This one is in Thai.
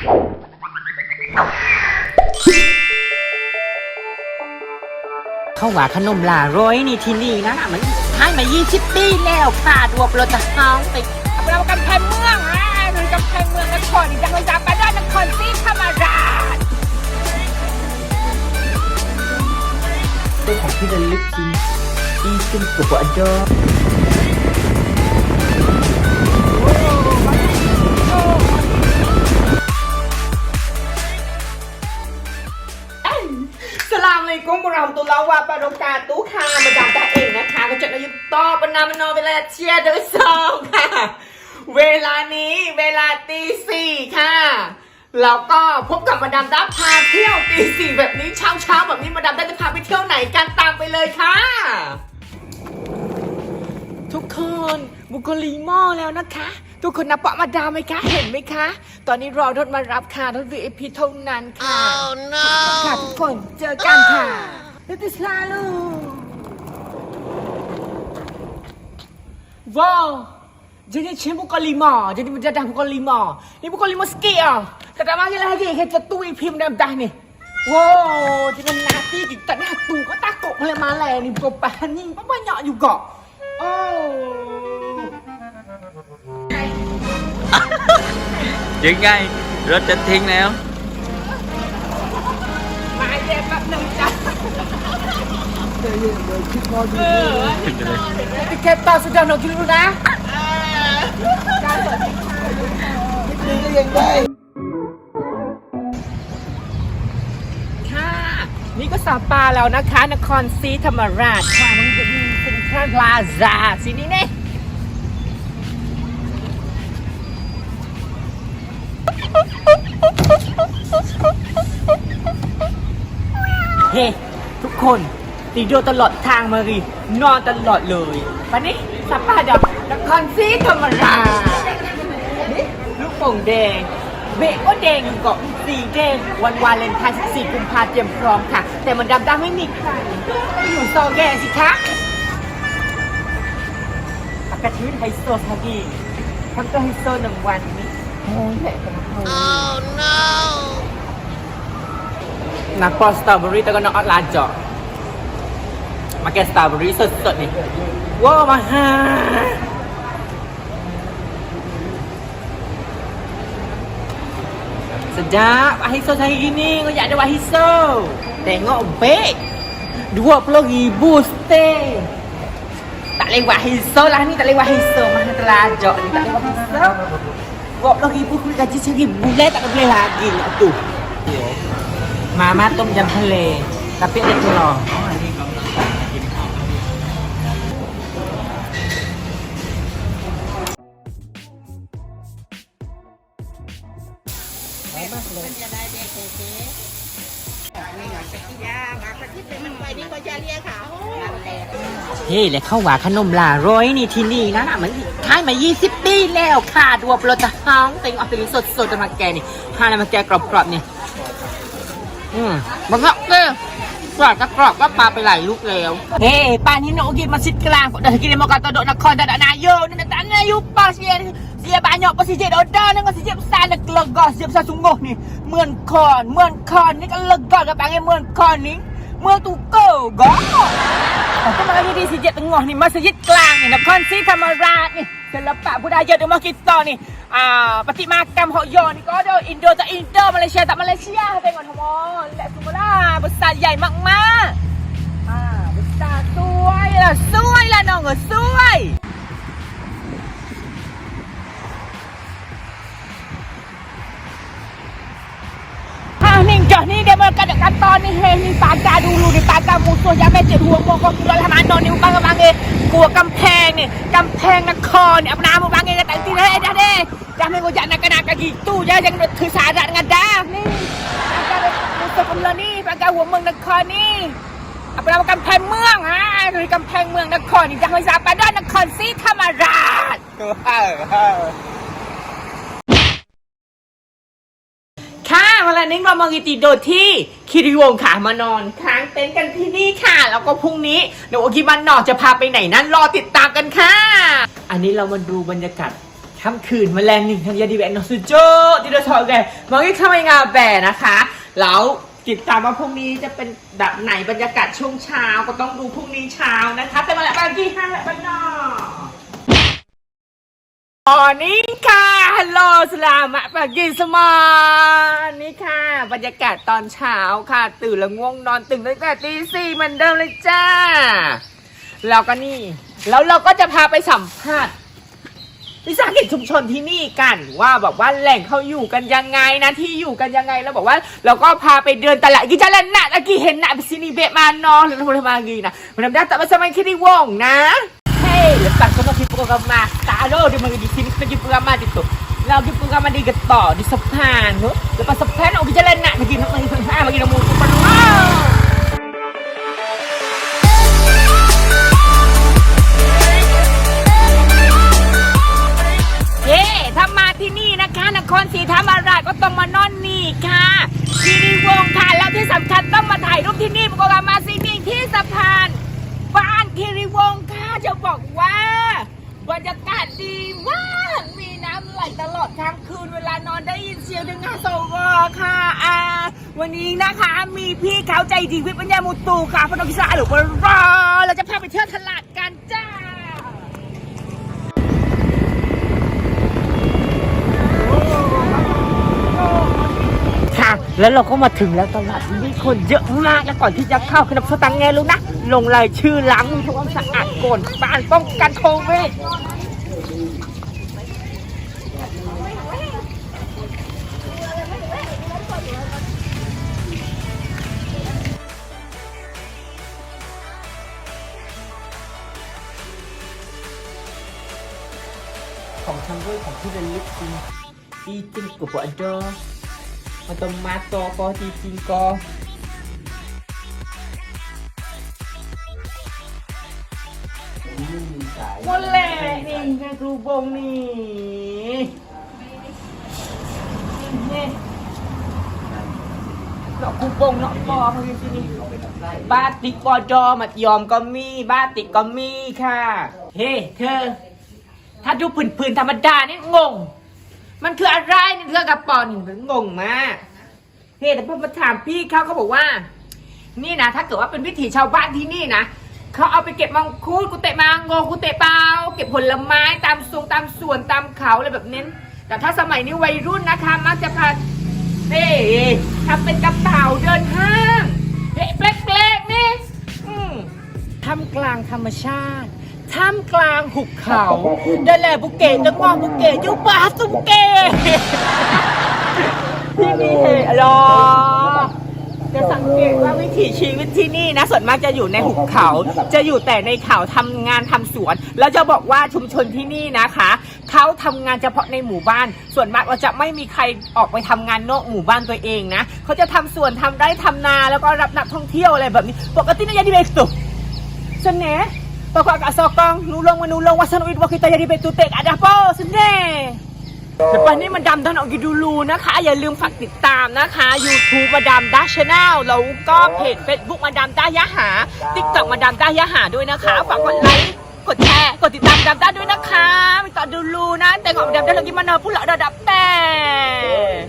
เขาว่าขนมลาร้อยนี่ที่นี่นะมันให้มา 20 ปีแล้วค่ะดวบเราจะห้องติเรากำแพงเมืองอะหรือกำแพงเมืองนครอีจังเลยจ้าไปด้านนครศรีธรรมราชเป็นของที่ระลึกจริงอีซึมกับอันเดอ สลามเลยกุ้งบรามตุลาวาปารกาตุคามาดามตาเองนะคะก็จะนยุต่อปนามนอเวลาเชียร์โดยสองค่ะ เวลานี้เวลาตีสี่ค่ะแล้วก็พบกับมาดามตาพาเที่ยวตีสี่แบบนี้เช้าเช้าแบบนี้มาดามตาจะพาไปเที่ยวไหนกันตามไปเลยค่ะ ทุกคนบุกโกลีหม้อแล้วนะคะ ทุกคนนับเปาะมาดามไหมคะ เห็นไหมคะ ตอนนี้รอรถมารับค่ะ รถ VIP เท่านั้นค่ะค่ะทุกคนเจอกันค่ะเลติสลาลูว้าว jadi cem bukan lima jadi mendadah bukan lima ni bukan lima sikit ah tak ada mari lagi kita tu IP mendadah ni wow jangan nanti kita ni tu kau takut malai-malai ni bukan bahan ni banyak juga oh ยังไงรถจะทิ้งแล้วมาเย็นแป๊บหนึงจ้ะเออ Etiqueta sudah nak dulu dah. ค่ะ นี่ก็สาปาแล้วนะคะ นครศรีธรรมราชค่ะมันจะมีเซ็นทรัลพลาซาสินี่เนี่ย เฮ้ทุกคนตีโดตลอดทางมารีนอนตลอดเลยวันนี้สปาดอกนครศรีธรรมราชนี่ลูกโป่งแดง เบก็แดงอยู่เกาะสีแดงวันวาเลนไทน์14กุมภาเตรียมพร้อมค่ะ แต่มันดำดำไม่มีใครอยู่ซอแกสิคะอากาศชีวิตไฮโซทากีทำตัวไฮโซหนึ่งวัน oh no นักปอสตรอเบอรี่แต่ก็น้องออดลาเจาะมาแกะสตรอเบอรี่สดๆนี่ว้าวมาฮา sedap Ahiso hari gini kau ada Ahiso tengok beg 20 ribu stay tak lewat Ahiso lah ni tak lewat Ahiso mahal terlajak ni tak lewat Ahiso 20 ribu kulit gaji seribu bulan tak boleh lagi nak tu มาม่าต้มย ทะเลกะปิเด็กหล่อเฮ้และเข้าว่าขนมลาร้อยนี่ที่นี่นะมันขายมา 20 ปีแล้วค่ะดวบเราจะห้องเต็งเอาไปสดสดๆจะมาแกนี่ทานมาแกกรอบๆเนี่ยอืมมันก็เออกรอบก็กรอบก็ปลาไปหลายลูกแล้วเฮ้ปานนี้โนกิมาสิทกลางเดี๋ยวกิน mau kata dok nakon tak ada nayo nak tak nayo pas dia dia banyak pas dia order ni kasi dia besar nak lega dia besar sungguh ni เหมือนคอนเหมือนคอนนี่ก็เ lega ke panggil เหมือนคอน ni เมืองตูเกอร์ก็มก็มาที่ดีสิเจตงงนี่มัสยิดกลางนี่นครศรีธรรมราชนี่ศิลปะพุทธาเยอดมอกิสตอนี่อ่าปฏิมากรรมหอยอนี่ก็เดอินโดจากอินเตอร์มาเลเซียจากมาเลเซียเป็นก่อนทมอและสุมาลาบุษัทใหญ่มากๆอ่าบุษัทสวยละสวยล่ะน้องสวย อกลัวกำแพงนี่กำแพงนครนี่เอาน้ำบางเอกตั้งที่เฮ้ยเด้ jangan kau jangan nak nak gitu ya jangan tersadat dengan dah ni pakai musuh pemula ni pakai หัวเมืองนครนี่เอาไปเอากำ แพงเมืองฮะหรือกำแพงเมืองนครนี่จังเลยสาปาด้านนครศรีธรรมราชค่ะวันนี้เรามากิติโดดที่คิริวงค่ะมานอนค้างเต็นท์กันที่นี่ค่ะ แล้วก็พรุ่งนี้เดี๋ยวโอคิบันนอกจะพาไปไหนนั้นรอติดตามกันค่ะ อันนี้เรามาดูบรรยากาศค่ำคืนแมาแรงหนึ่งทางยาดีแบนนสุโจที่เราชอบแกมองที่เข้ามางานแบนะคะ แล้วติดตามว่าพรุ่งนี้จะเป็นแบบไหนบรรยากาศช่วงเช้าก็ต้องดูพรุ่งนี้เช้านะคะ แต่มาแล้วบางกี้ห้างและบ้านนอกตอนนี้ค่ะ ฮัลโหลสลามะปากิสมานนี่ค่ะ บรรยากาศตอนเช้าค่ะ ตื่นแล้วง่วงนอนตื่นตั้งแต่ตีสี่เหมือนเดิมเลยจ้า แล้วก็นี่ แล้วเราก็จะพาไปสัมภาษณ์วิสาหกิจชุมชนที่นี่กัน ว่าแบบว่าแหล่งเขาอยู่กันยังไงนะที่อยู่กันยังไงแล้วบอกว่า เราก็พาไปเดินตลาดกิจลันนะตะกี้เห็นนะไปซินีเบะมานอนหรือทำอะไรมากีนะมันทำได้แต่ไม่สมัยคิดได้วงนะ งก็มาพิโปรแกรมมาตาโล di mga di sini kita di programa dito lagi programa di geto di sepan no lepas sepan oh jalan nak lagi nak lagi ah lagi nak mau penuh เย้ถ้ามาที่นี่นะคะนครศรีธรรมราชก็ต้องมานอนนี่ค่ะคีรีวงศ์ค่ะแล้วที่สำคัญต้องมาถ่ายรูปที่นี่ปกฏว่ามาที่นี่ที่สะพานบ้านคีรีวงศ์ค่ะจะบอกว่า บรรยากาศดีมาก มีน้ำไหลตลอดทั้งคืนเวลานอนได้ยินเสียงดึงงาโซวอค่ะอ่าวันนี้นะคะมีพี่เขาใจดีวิปัญญามุตูค่ะพนมพิศาหรือว่ารอเราจะพาไปเที่ยวตลาดกันจ้าค่ะแล้วเราก็มาถึงแล้วตลาดนี้คนเยอะมาก แล้วก่อนที่จะเข้าคือนับสตังค์ไงรู้นะ ลงรายชื่อล้างมือทำความสะอาด ก่อนบ้านป้องกันโควิดของชำร่วยของที่ระลึกจริงอีจริงกับาอันเจอมันต้อมาต่อพอจริงก็ ไม่มีนแหลนี่แค่ดูบงนี่นี่เนาะคูปงเนาะปอพอดีที่นี่บ้าติกปอจอมัดยอมก็มีบ้าติกก็มีค่ะ เฮ้เธอ ถ้าดูผื่นๆธรรมดาเนี่ยงง มันคืออะไรเนี่ยเธองกระป๋อนงงมากเฮ้แต่พอมาถามพี่เขาเขาบอกว่า นี่นะถ้าเกิดว่าเป็นวิถีชาวบ้านที่นี่นะ เขาเอาไปเก็บมังคุดกุเตะมังโงกุเตะเปาเก็บผลไม้ตามสวงตามสวนตามเขาอะไรแบบนี้แต่ถ้าสมัยนี้วัยรุ่นนะคะ มักจะพาเฮ้ทำเป็นกระเป๋าเดินห้างเฮ้แปลกๆนี่ท่ามกลางธรรมชาติท่ามกลางหุบเขาเดินแหละบุเกตจังหวะบุเกตยุบาสุบุเกตที่นี่เฮรอ จะสังเกตว่าวิถีชีวิตที่นี่นะส่วนมากจะอยู่ในหุบเขา จะอยู่แต่ในเขาทำงานทำสวน แล้วจะบอกว่าชุมชนที่นี่นะคะเขาทำงานเฉพาะในหมู่บ้าน ส่วนมากเราจะไม่มีใครออกไปทำงานนอกหมู่บ้านตัวเองนะเขาจะทำสวนทำไร่ทำนาแล้วก็รับนักท่องเที่ยวอะไรแบบนี้ ปกตินายาดิเบกตุ Sene. Pokok agak sokong, nulung menulung wasan uid kita jadi betutek ada apa sene. Lepas ni มาดา แต่ปันนี้มดันออกดูลูนะคะ อย่าลืมฝากติดตามนะคะ YouTube มาดามด้าชาแนลแล้วก็เพจ Facebook มาดามด้ายะหา TikTok มาดามด้ายะหาด้วยนะคะ ฝากกดไลค์กดแชร์กดติดตามมาดามด้าด้วยนะคะไปต่อดูลูนะ แต่งออกมาดามด้าล agi mana pula dah dapat